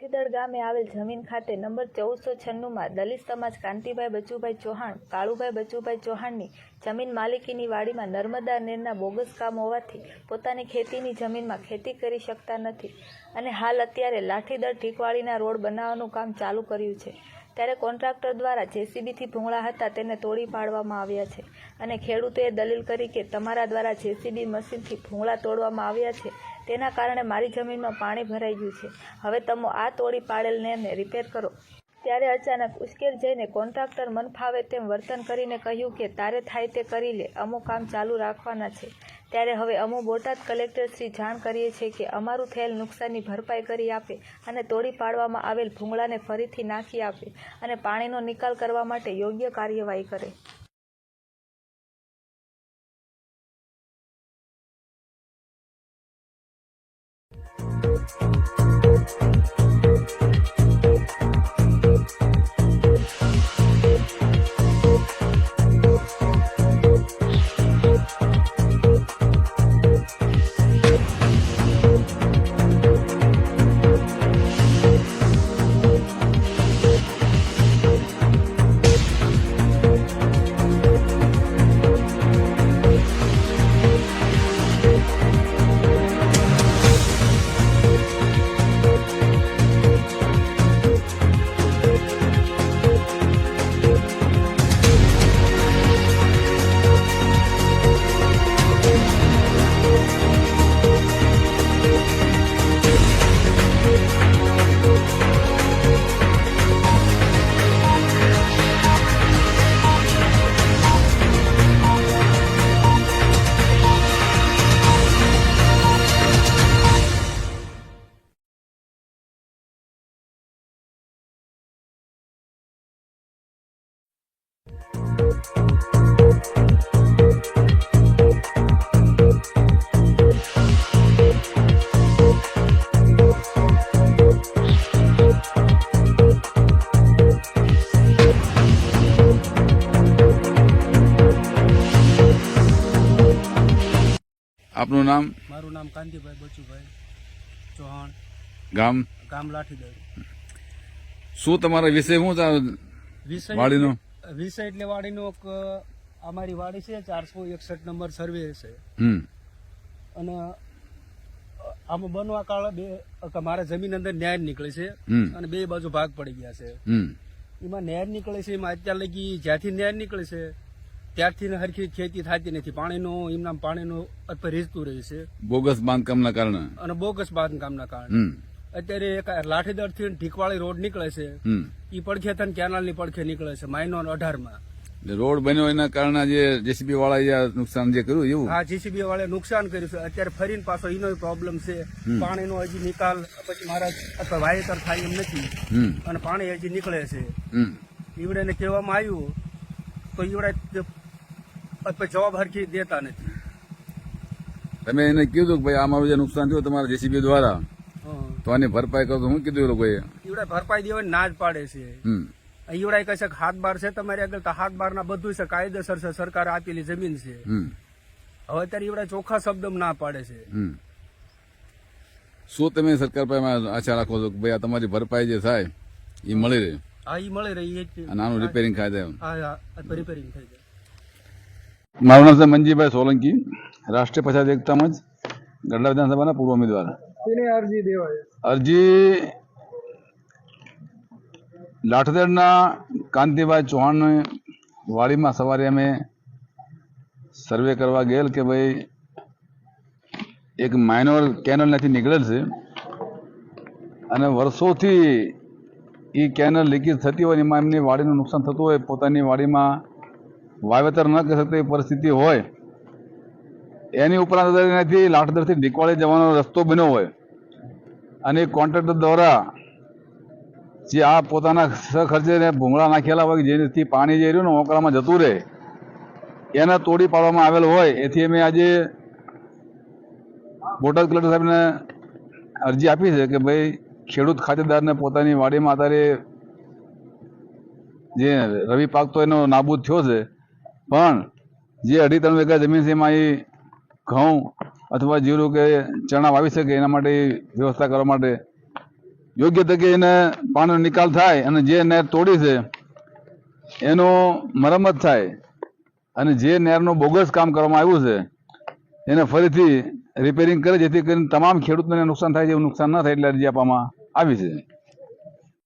લાઠીદળ ગામે આવેલ જમીન ખાતે નંબર ચૌદસો છન્નુંમાં દલિત સમાજ કાંતિભાઈ બચુભાઈ ચૌહાણ, કાળુભાઈ બચુભાઈ ચૌહાણની જમીન માલિકીની વાડીમાં નર્મદા નીરના બોગસ કામ હોવાથી પોતાની ખેતીની જમીનમાં ખેતી કરી શકતા નથી અને હાલ અત્યારે લાઠીદળ ઠીકવાળીના રોડ બનાવવાનું કામ ચાલુ કર્યું છે. ત્યારે કોન્ટ્રાક્ટર દ્વારા જેસીબીથી ભૂંગળા હતા તેને તોડી પાડવામાં આવ્યા છે. અને ખેડૂતોએ દલીલ કરી કે તમારા દ્વારા જેસીબી મશીનથી ભૂંગળા તોડવામાં આવ્યા છે. તેના કારણે મારી જમીનમાં પાણી ભરાઈ ગયું છે. હવે તમે આ તોડી પાડેલ નેરને રિપેર કરો. ત્યારે અચાનક ઉશ્કેર જઈને કોન્ટ્રાક્ટર મન ફાવે તેમ વર્તન કરીને કહ્યું કે, તારે થાય તે કરી લે, અમુક કામ ચાલુ રાખવાના છે. ત્યારે હવે અમુ બોટાદ કલેક્ટરશ્રી જાણ કરીએ છીએ કે, અમારું થયેલ નુકસાનની ભરપાઈ કરી આપે અને તોડી પાડવામાં આવેલ ભૂંગળાને ફરીથી નાખી આપે અને પાણીનો નિકાલ કરવા માટે યોગ્ય કાર્યવાહી કરે. આપનું નામ? મારું નામ કાંતિભાઈ બચુભાઈ ચૌહાણ ગામ? ગામ લાઠીદર શું તમારા વિષય શું વાડીનો? વિષય એટલે વાડીનો એક અમારી વાડી છે ચારસો એકસઠ નંબર સર્વે છે. અને આમ બનવા કાળ બે મારા જમીન અંદર ન્યાય નીકળે છે અને બે બાજુ ભાગ પડી ગયા છે. એમાં નેર નીકળે છે એમાં અત્યાર લગી જ્યાંથી નેર નીકળે છે ત્યારથી હરખી ખેતી થતી નથી. પાણીનો એમના પાણીનો રીઝતું રહે છે. બોગસ બાંધકામના કારણે. અને બોગસ બાંધકામના કારણે. અત્યારે એક લાઠીદળથી ઢીકવાળી રોડ નીકળે છે. ઈ પડખે થઈને કેનાલની પડખે નીકળે છે માઇનો અઢારમાં. રોડ બન્યો એના કારણે જે જેસીબી વાળા નુકસાન જે કર્યું એવું? હા જીસીબી વાળા નુકસાન કર્યું છે. અત્યારે ફરીને પાછો એનો પ્રોબ્લેમ છે. પાણીનો હજી નિકાલ પછી મારા અથવા વાવેતર થાય એમ નથી. અને પાણી હજી નીકળે છે. ઈવડે ઈવડેને કહેવામાં આવ્યું તો ઈવડે જવાબ હરખી દેતા નથી. તમે એને કીધું કે ભાઈ આ મારું જે નુકસાન થયું તમારા જેસીબી દ્વારા. તો આની ભરપાઈ કરો હું કીધું એ લોકોએ? ઈવડે ભરપાઈ દેવાની ના જ પાડે છે. હમ. કહે છે કે હાથ બાર છે તમારી આગળ તો હાથ બાર ના બધું છે કાયદેસર છે સરકાર આપેલી જમીન છે. હવે અત્યારે ઈવડા ચોખ્ખા શબ્દ ના પાડે છે. શું તમે સરકાર પાસે આશા રાખો છો કે ભાઈ આ તમારી ભરપાઈ જે થાય એ મળી રહે? હા એ મળી રહી નાનું અને આનું રિપેરિંગ થાય હા રિપેરિંગ થઈ જાય. મારું નામ છે મંજીભાઈ સોલંકી રાષ્ટ્રીય પછાત એકતામાં જ ગઢડા વિધાનસભાના પૂર્વ ઉમેદવાર. અરજી દેવાય અરજી કાંતિભાઈ ચૌહાણની વાડીમાં સવારે અમે સર્વે કરવા ગયેલ કે ભાઈ એક માઇનોર કેનલ નથી નીકળેલ છે અને વર્ષોથી એ કેનલ લીકેજ થતી હોય એમાં એમની વાડીનું નુકસાન થતું હોય, પોતાની વાડીમાં વાવેતર ન કરી શકતી પરિસ્થિતિ હોય એની ઉપરાંત એનાથી લાઠદરથી ડીકવાળી જવાનો રસ્તો બન્યો હોય. અને કોન્ટ્રાક્ટર દ્વારા જે આ પોતાના સખર્ચે ભૂંગળા નાખેલા હોય જેથી પાણી જે રહ્યું ને ઓકળામાં જતું રહે, એને તોડી પાડવામાં આવેલ હોય. એથી અમે આજે બોટાદ કલેક્ટર સાહેબને અરજી આપી છે કે ભાઈ, ખેડૂત ખાતેદારને પોતાની વાડીમાં અત્યારે જે રવિ પાક તો એનો નાબૂદ થયો છે. પણ જે અઢી ત્રણ વીઘા જમીન છે એમાં એ ઘઉં અથવા જીરું કે ચણા વાવી શકે એના માટે વ્યવસ્થા કરવા માટે યોગ્ય તકે એને પાણીનો નિકાલ થાય અને જે નહેર તોડી છે, એનો મરમ્મત થાય અને જે નહેરનું બોગસ કામ કરવામાં આવ્યું છે, એને ફરીથી રિપેરિંગ કરે જેથી કરીને તમામ ખેડૂતોને નુકસાન થાય છે, એવું નુકસાન ન થાય એટલે અરજી આપવામાં આવી છે.